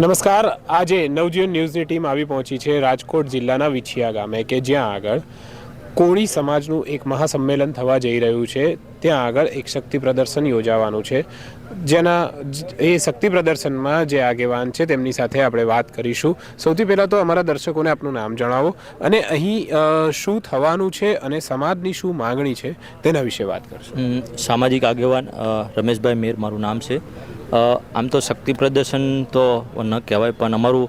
નમસ્કાર. આજે નવજીવન ન્યૂઝની ટીમ આવી પહોંચી છે રાજકોટ જિલ્લાના વિછિયા ગામે કે જ્યાં આગળ કોળી સમાજનું એક મહાસંમેલન થવા જઈ રહ્યું છે. ત્યાં આગળ એક શક્તિ પ્રદર્શન યોજાવાનું છે. જેના એ શક્તિ પ્રદર્શનમાં જે આગેવાન છે તેમની સાથે આપણે વાત કરીશું. સૌથી પહેલાં તો અમારા દર્શકોને આપનું નામ જણાવો અને અહીં શું થવાનું છે અને સમાજની શું માંગણી છે તેના વિશે વાત કરશું. સામાજિક આગેવાન રમેશભાઈ મેર મારું નામ છે. આમ તો શક્તિ પ્રદર્શન તો ન કહેવાય, પણ અમારું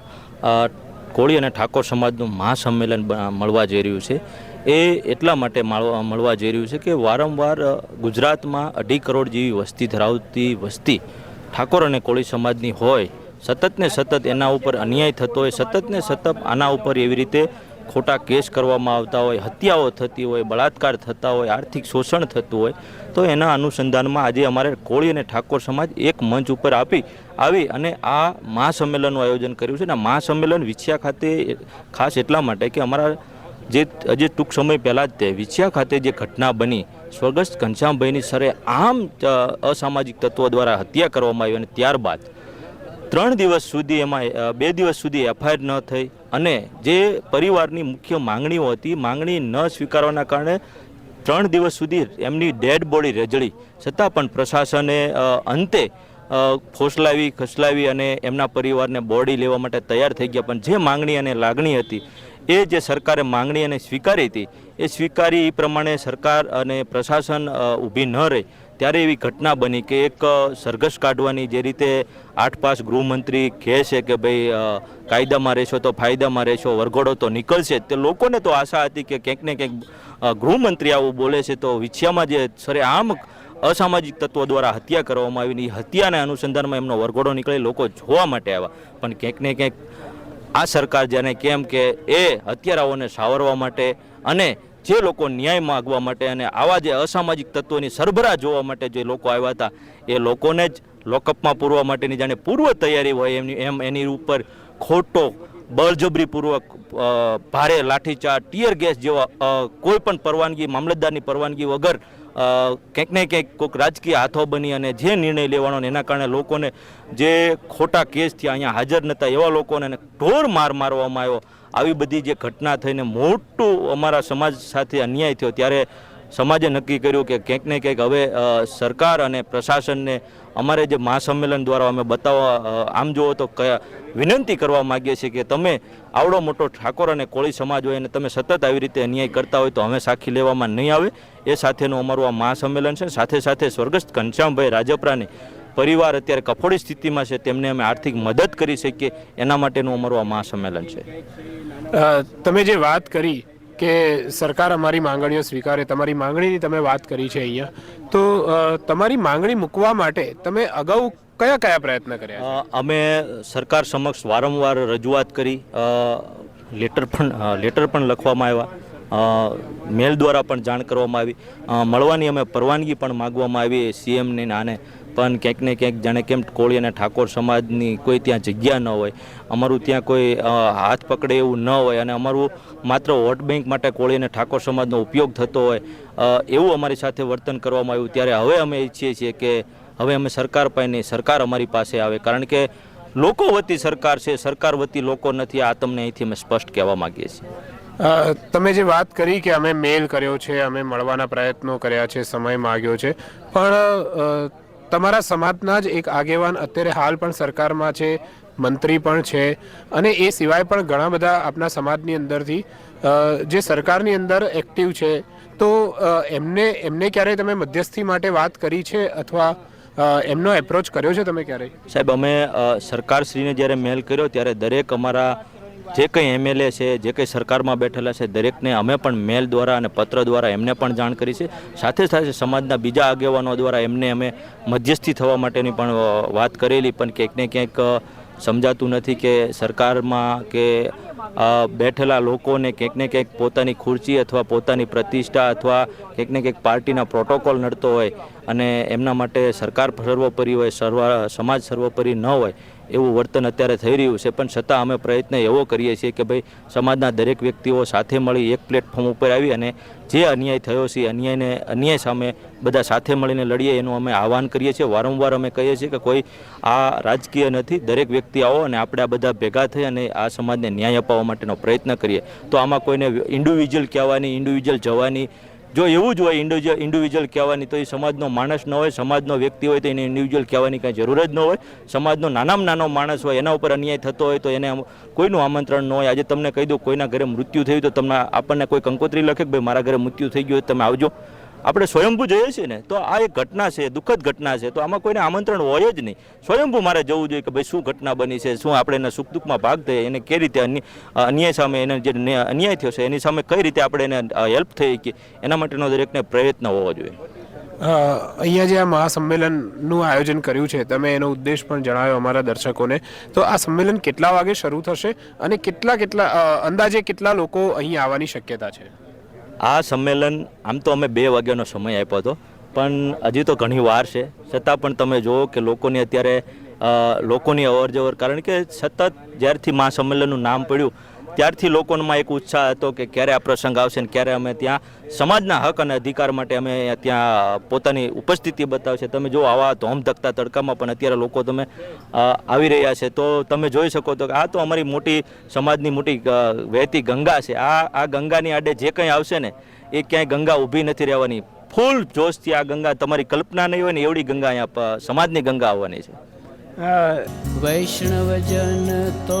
કોળી અને ઠાકોર સમાજનું મહાસંમેલન મળવા જઈ રહ્યું છે. એ એટલા માટે મળવા જઈ રહ્યું છે કે વારંવાર ગુજરાતમાં અઢી કરોડ જેવી વસ્તી ધરાવતી વસ્તી ઠાકોર અને કોળી સમાજની હોય, સતત ને સતત એના ઉપર અન્યાય થતો હોય, સતત ને સતત આના ઉપર એવી રીતે ખોટા કેસ કરવામાં આવતા હોય, હત્યાઓ થતી હોય, બળાત્કાર થતા હોય, આર્થિક શોષણ થતું હોય, તો એના અનુસંધાનમાં આજે અમારે કોળી અને ઠાકોર સમાજ એક મંચ ઉપર આપી, આવી અને આ મહાસંમેલનનું આયોજન કર્યું છે. અને મહાસંમેલન વિછિયા ખાતે ખાસ એટલા માટે કે અમારા જે, હજી ટૂંક સમય પહેલાં જ તે વિછિયા ખાતે જે ઘટના બની, સ્વર્ગસ્થ ઘનશ્યામભાઈની સરે આમ અસામાજિક તત્વો દ્વારા હત્યા કરવામાં આવી અને ત્યારબાદ ત્રણ દિવસ સુધી એમાં બે દિવસ સુધી એફઆઈઆર ન થઈ અને જે પરિવારની મુખ્ય માંગણીઓ હતી, માંગણી ન સ્વીકારવાના કારણે ત્રણ દિવસ સુધી એમની ડેડ બોડી રજળી. છતાં પણ પ્રશાસને અંતે ફોસલાવી, ખસલાવી અને એમના પરિવારને બોડી લેવા માટે તૈયાર થઈ ગયા. પણ જે માંગણી અને લાગણી હતી, એ જે સરકારે માંગણી અને સ્વીકારી હતી, એ સ્વીકારી એ પ્રમાણે સરકાર અને પ્રશાસન ઊભી ન રહી. ત્યારે એવી ઘટના બની કે એક સરઘસ કાઢવાની જે રીતે આઠ પાસ ગૃહમંત્રી કહે છે કે ભાઈ કાયદામાં રહેશો તો ફાયદામાં રહેશો, વરઘોડો તો નીકળશે. તે લોકોને તો આશા હતી કે ક્યાંક ને ક્યાંક ગૃહમંત્રી આવું બોલે છે તો વિછિયામાં જે સરે આમ અસામાજિક તત્વો દ્વારા હત્યા કરવામાં આવી એ હત્યાના અનુસંધાનમાં એમનો વરઘોડો નીકળે લોકો જોવા માટે આવ્યા પણ ક્યાંક ને ક્યાંક આ સરકાર જેને કેમ કે એ હત્યારાઓને સાવરવા માટે અને જે લોકો ન્યાય માગવા માટે અને આવા જે અસામાજિક તત્વોની સરભરા જોવા માટે જે લોકો આવ્યા હતા, એ લોકોને જ લોકઅપમાં પૂરવા માટેની જાણે પૂર્વ તૈયારી હોય એમની, એમ એની ઉપર ખોટો, બળજબરીપૂર્વક ભારે લાઠીચાર્જ, ટીયર ગેસ જેવા કોઈ પણ પરવાનગી, મામલતદારની પરવાનગી વગર ક્યાંક ને ક્યાંક કોઈક રાજકીય હાથો બની અને જે નિર્ણય લેવાનો એના કારણે લોકોને જે ખોટા કેસ થયા અહીંયા હાજર નહોતા એવા લોકોને ઢોર માર મારવામાં આવ્યો. આવી બધી જે ઘટના થઈને મોટું અમારા સમાજ સાથે અન્યાય થયો, ત્યારે સમાજે નક્કી કર્યું કે ક્યાંક ને ક્યાંક હવે સરકાર અને પ્રશાસનને અમારે જે મહાસંમેલન દ્વારા અમે બતાવવા આમ જુઓ તો કયા વિનંતી કરવા માગીએ છીએ કે તમે આવડો મોટો ઠાકોર અને કોળી સમાજ હોય અને તમે સતત આવી રીતે અન્યાય કરતા હોય તો અમે સાખી લેવામાં નહીં આવે. એ સાથેનું અમારું આ મહાસંમેલન છે. સાથે સાથે સ્વર્ગસ્થ ઘનશ્યામભાઈ રાજપરાની પરિવાર અત્યારે કફોડી સ્થિતિમાં છે તેમને અમે આર્થિક મદદ કરી શકીએ. એના માટેનું અમારું આ મહાસંમેલન છે. તમે જે વાત કરી કે સરકાર અમારી માંગણીઓ સ્વીકારે તમારી માંગણીની તમે વાત કરી છે અહીંયા તો તમારી માંગણી મૂકવા માટે તમે અગાઉ કયા કયા પ્રયત્ન કર્યા અમે સરકાર સમક્ષ વારંવાર રજૂઆત કરી લેટર પણ લેટર પણ લખવામાં આવ્યા મેલ દ્વારા પણ જાણ કરવામાં આવી મળવાની અમે પરવાનગી પણ માગવામાં આવી સીએમની નાને પણ ક્યાંક ને ક્યાંક જાણે કેમ કોળી અને ઠાકોર સમાજની કોઈ ત્યાં જગ્યા ન હોય, અમારું ત્યાં કોઈ હાથ પકડે એવું ન હોય અને અમારું માત્ર વોટ બેંક માટે કોળી અને ઠાકોર સમાજનો ઉપયોગ થતો હોય એવું અમારી સાથે વર્તન કરવામાં આવ્યું. ત્યારે હવે અમે ઈચ્છીએ છીએ કે હવે અમે સરકાર પાસે નહીં સરકાર અમારી પાસે આવે. કારણ કે લોકો વતી સરકાર છે, સરકાર વતી લોકો નથી. આ તમને અહીંથી અમે સ્પષ્ટ કહેવા માંગીએ છીએ. તમે જે વાત કરી કે અમે મેલ કર્યો છે, અમે મળવાના પ્રયત્નો કર્યા છે, સમય માગ્યો છે, પણ તમારા સમાજના જ એક આગેવાન અત્યારે હાલ પણ સરકારમાં છે, મંત્રી પણ છે અને એ સિવાય પણ ઘણા બધા આપણા સમાજની અંદરથી જે સરકારની અંદર એક્ટિવ છે. તો એમને એમને ક્યારેય તમે મધ્યસ્થી માટે વાત કરી છે અથવા એમનો એપ્રોચ કર્યો છે તમે ક્યારેય? સાહેબ, અમે સરકારશ્રીને જ્યારે મેલ કર્યો ત્યારે દરેક અમારા જે કંઈ એમએલએ છે, જે કંઈ સરકારમાં બેઠેલા છે, દરેકને અમે પણ મેલ દ્વારા અને પત્ર દ્વારા એમને પણ જાણ કરી છે. સાથે સાથે સમાજના બીજા આગેવાનો દ્વારા એમને અમે મધ્યસ્થી થવા માટેની પણ વાત કરેલી, પણ ક્યાંક ને ક્યાંક સમજાતું નથી કે સરકારમાં કે બેઠેલા લોકોને ક્યાંક ને ક્યાંક પોતાની ખુરશી અથવા પોતાની પ્રતિષ્ઠા અથવા ક્યાંક ને ક્યાંક પાર્ટીના પ્રોટોકોલ નડતો હોય અને એમના માટે સરકાર સર્વોપરી હોય, સર્વ, સમાજ સર્વોપરી ન હોય એવું વર્તન અત્યારે થઈ રહ્યું છે, પણ છતાં અમે પ્રયત્ન એવો કરીએ છીએ કે ભાઈ સમાજના દરેક વ્યક્તિઓ સાથે મળી એક પ્લેટફોર્મ ઉપર આવી અને જે અન્યાય થયો છે અન્યાયને, અન્યાય સામે બધા સાથે મળીને લડીએ એનું અમે આહવાન કરીએ છીએ. વારંવાર અમે કહીએ છીએ કે કોઈ આ રાજકીય નથી, દરેક વ્યક્તિ આવો અને આપણે આ બધા ભેગા થઈ અને આ સમાજને ન્યાય અપાવવા માટેનો પ્રયત્ન કરીએ. તો આમાં કોઈને ઇન્ડિવિજ્યુઅલ કહેવાની ઇન્ડિવિજ્યુઅલ જવાની જો એવું જ હોય ઇન્ડિવિજ્યુઅલ ઇન્ડિવિજ્યુઅલ કહેવાની, તો એ સમાજનો માણસ ન હોય, સમાજનો વ્યક્તિ હોય, તો એને ઇન્ડિવિજ્યુઅલ કહેવાની કાંઈ જરૂર જ ન હોય. સમાજનો નાનામાં નાનો માણસ હોય, એના ઉપર અન્યાય થતો હોય, તો એને કોઈનું આમંત્રણ ન હોય. આજે તમને કહી દઉં, કોઈના ઘરે મૃત્યુ થયું, તો તમને આપણને કોઈ કંકોત્રી લખે કે, ભાઈ, મારા ઘરે મૃત્યુ થઈ ગયું હોય તમે આવજો. આપણે સ્વયંભૂ જઈએ છીએ ને, તો આ એક ઘટના છે, દુઃખદ ઘટના છે, તો આમાં કોઈને આમંત્રણ હોય જ નહીં. સ્વયંભૂ મારે જવું જોઈએ કે ભાઈ શું ઘટના બની છે, શું આપણે એના સુખ દુઃખમાં ભાગ થઈએ એને કઈ રીતે અન્ય- અન્યાય સામે એને જે ન્યા- અન્યાય થયો છે, એની સામે કઈ રીતે આપણે એને હેલ્પ થઈ કે, એના માટેનો દરેકને પ્રયત્ન હોવો જોઈએ. અહીંયા જે આ મહાસંમેલનનું આયોજન કર્યું છે, તમે એનો ઉદ્દેશ પણ જણાવ્યો અમારા દર્શકોને. તો આ સંમેલન કેટલા વાગે શરૂ થશે અને કેટલા કેટલા અંદાજે કેટલા લોકો અહીં આવવાની શક્યતા છે? આ સંમેલન, આમ તો અમે બે વાગ્યાનો સમય આપ્યો હતો, પણ હજી તો ઘણી વાર છે. છતાં પણ તમે જુઓ કે લોકોની અત્યારે લોકોની અવર જવર કારણ કે સતત જ્યારથી મા સંમેલનનું નામ પડ્યું ત્યારથી લોકોમાં એક ઉત્સાહ હતો કે ક્યારે આ પ્રસંગ આવશે ને ક્યારે અમે ત્યાં સમાજના હક અને અધિકાર માટે અમે ત્યાં પોતાની ઉપસ્થિતિ બતાવશે. તમે જો આવા ધોમ ધકતા તડકામાં પણ અત્યારે લોકો તમે આવી રહ્યા છે, તો તમે જોઈ શકો તો કે આ તો અમારી મોટી સમાજની મોટી વહેતી ગંગા છે. આ આ ગંગાની આડે જે કંઈ આવશે ને, એ ક્યાંય ગંગા ઊભી નથી રહેવાની. ફૂલ જોશથી આ ગંગા તમારી કલ્પના નહીં હોય ને એવડી ગંગા અહીંયા સમાજની ગંગા આવવાની છે. વૈષ્ણવજન તો